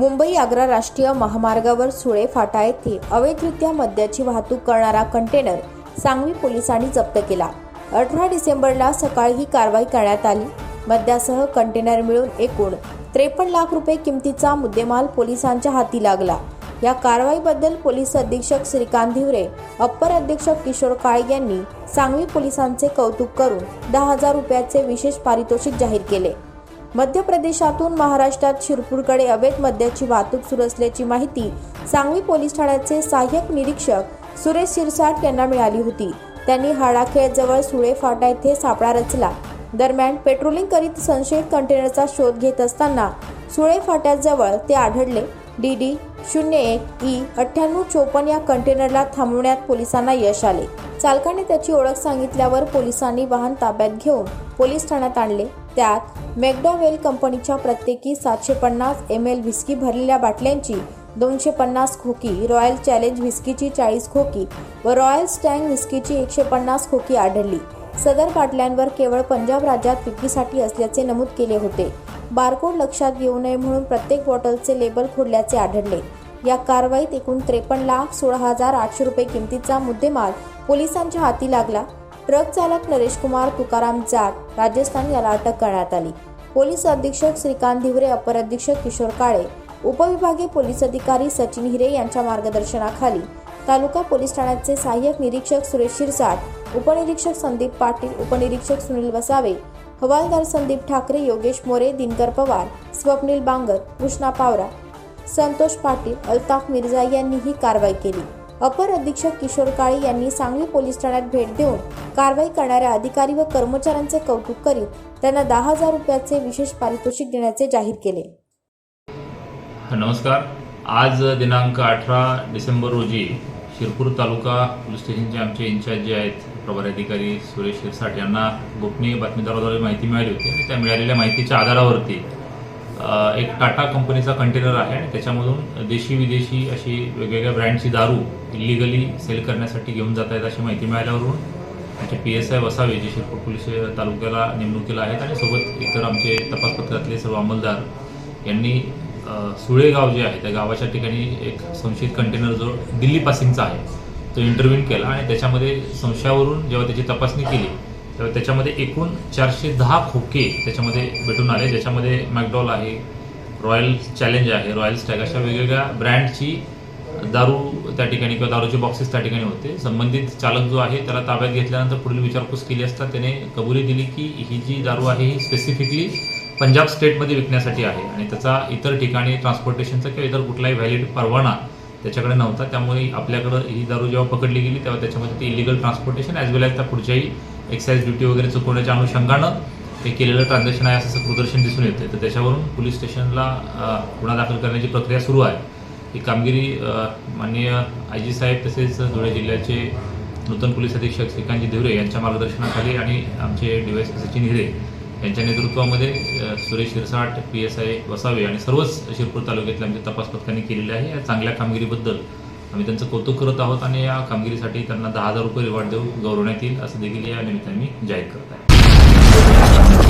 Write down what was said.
मुंबई आग्रा राष्ट्रीय महामार्गावर सुळे फाटा येथे अवैधरित्या मद्याची वाहतूक करणारा कंटेनर सांगवी पोलिसांनी जप्त केला. अठरा डिसेंबरला सकाळी ही कारवाई करण्यात आली. मद्यासह कंटेनर मिळून एकूण त्रेपन्न लाख रुपये किमतीचा मुद्देमाल पोलिसांच्या हाती लागला. या कारवाईबद्दल पोलीस अधीक्षक श्रीकांत हिवरे अप्पर अधीक्षक किशोर काळे यांनी सांगवी पोलिसांचे कौतुक करून दहा हजार रुपयाचे विशेष पारितोषिक जाहीर केले. मध्य प्रदेशातून महाराष्ट्रात शिरपूरकडे अवैध मद्याची वाहतूक सुरू असल्याची माहिती सांगवी पोलीस ठाण्याचे सहाय्यक निरीक्षक सुरेश शिरसाट यांना मिळाली होती. त्यांनी हाडाखेळजवळ सुळे फाटा येथे सापळा रचला. दरम्यान पेट्रोलिंग करीत संशयित कंटेनरचा शोध घेत असताना सुळे फाट्याजवळ ते आढळले. डी डी शून्य एक ई अठ्ठ्याण्णव चोपन्न या कंटेनरला थांबवण्यात पोलिसांना यश आले. चालकाने त्याची ओळख सांगितल्यावर पोलिसांनी वाहन ताब्यात घेऊन पोलीस ठाण्यात आणले. त्यात मॅकडॉवेल कंपनीच्या प्रत्येकी सातशे पन्नास एम एल व्हिस्की भरलेल्या बाटल्यांची दोनशे पन्नास खोकी रॉयल चॅलेंज व्हिस्कीची चाळीस खोकी व रॉयल स्टँग व्हिस्कीची एकशे पन्नास खोकी आढळली. सदर बाटल्यांवर केवळ पंजाब राज्यात विक्रीसाठी असल्याचे नमूद केले होते. बारकोड लक्षात घेऊ नये म्हणून प्रत्येक बॉटलचे लेबल खोडल्याचे आढळले. या कारवाईत एकूण त्रेपन्न लाख सोळा हजार आठशे रुपये किमतीचा मुद्देमाल पोलिसांच्या हाती लागला. ट्रक चालक नरेश कुमार तुकाराम जाट राजस्थान याला अटक करण्यात आली. पोलीस अधीक्षक श्रीकांत धिवरे अपर अधीक्षक किशोर काळे उपविभागीय पोलीस अधिकारी सचिन हिरे यांच्या मार्गदर्शनाखाली तालुका पोलीस ठाण्याचे सहाय्यक निरीक्षक सुरेश शिरसाट उपनिरीक्षक संदीप पाटील उपनिरीक्षक सुनील वसावे हवालदार संदीप ठाकरे योगेश मोरे दिनकर पवार स्वप्नील बांगर कृष्णा पावरा संतोष पाटील अल्ताफ मिर्झा यांनी ही कारवाई केली. अपर अधीक्षक किशोर काळे यांनी सांगली पोलीस ठाण्यात भेट देऊन कारवाई करणाऱ्या अधिकारी व कर्मचाऱ्यांचे कौतुक करीत त्यांना दहा हजार रुपयाचे विशेष पारितोषिक देण्याचे जाहीर केले. नमस्कार. आज दिनांक अठरा डिसेंबर रोजी शिरपूर तालुका पोलीस स्टेशनचे आमचे इन्चार्ज जे आहेत प्रभारी अधिकारी सुरेश शिरसाट यांना गोपनीय बातमीदाराद्वारे माहिती मिळाली होती आणि त्या मिळालेल्या माहितीच्या आधारावरती एक टाटा कंपनीचा कंटेनर आहे आणि त्याच्यामधून देशी विदेशी अशी वेगवेगळ्या ब्रँडची दारू इलिगली सेल करण्यासाठी घेऊन जात आहेत अशी माहिती मिळाल्यावरून आमचे पी एस आय वसावे जे शिरपूर पोलीस तालुक्याला नेमणुकीला आहेत आणि सोबत इतर आमचे तपास पथकातले सर्व अंमलदार यांनी सुळेगाव सुळे गाव जे आहे त्या गावाच्या ठिकाणी एक संशयित कंटेनर जो दिल्ली पासिंगचा आहे तो इंटरव्ह्यू केला आणि त्याच्यामध्ये संशयावरून जेव्हा त्याची तपासणी केली तेव्हा त्याच्यामध्ये एकूण चारशे दहा खोके त्याच्यामध्ये भेटून आले ज्याच्यामध्ये मॅकडॉल आहे रॉयल चॅलेंज आहे. रॉयल स्टॅग अशा वेगवेगळ्या ब्रँडची दारू त्या ठिकाणी किंवा दारूचे बॉक्सेस त्या ठिकाणी होते. संबंधित चालक जो आहे त्याला ताब्यात घेतल्यानंतर पुढील विचारपूस केली असता त्याने कबुली दिली की ही जी दारू आहे ही स्पेसिफिकली पंजाब स्टेटमध्ये विकण्यासाठी आहे आणि त्याचा इतर ठिकाणी ट्रान्सपोर्टेशनचा किंवा इतर कुठलाही व्हॅलिड परवाना त्याच्याकडे नव्हता. त्यामुळे आपल्याकडं ही दारू जेव्हा पकडली गेली तेव्हा त्याच्यामध्ये ते illegal transportation as well as त्या पुढच्याही एक्साईज ड्युटी वगैरे चुकवण्याच्या अनुषंगानं हे केलेलं ट्रान्झॅक्शन आहे असं प्रदर्शन दिसून येतं तर त्याच्यावरून पोलीस स्टेशनला गुन्हा दाखल करण्याची प्रक्रिया सुरू आहे. ही कामगिरी माननीय आय जी साहेब तसेच धुळे जिल्ह्याचे नूतन पोलीस अधीक्षक श्रीकांतजी धुरे यांच्या मार्गदर्शनाखाली आणि आमचे डी वाय सचिन हिरे यांच्या नेतृत्वामध्ये Suresh Shirsat P S I Vasave आणि सर्वच शिरपूर तालुक्यातल्या आमच्या तपास पथकाने केलेले आहे. या चांगल्या कामगिरीबद्दल आम्ही त्यांचं कौतुक करत आहोत आणि या कामगिरीसाठी त्यांना दहा हजार रुपये रिवॉर्ड देऊन गौरवण्यात येईल असं देखील या निमित्ताने मी जाहीर करत आहे.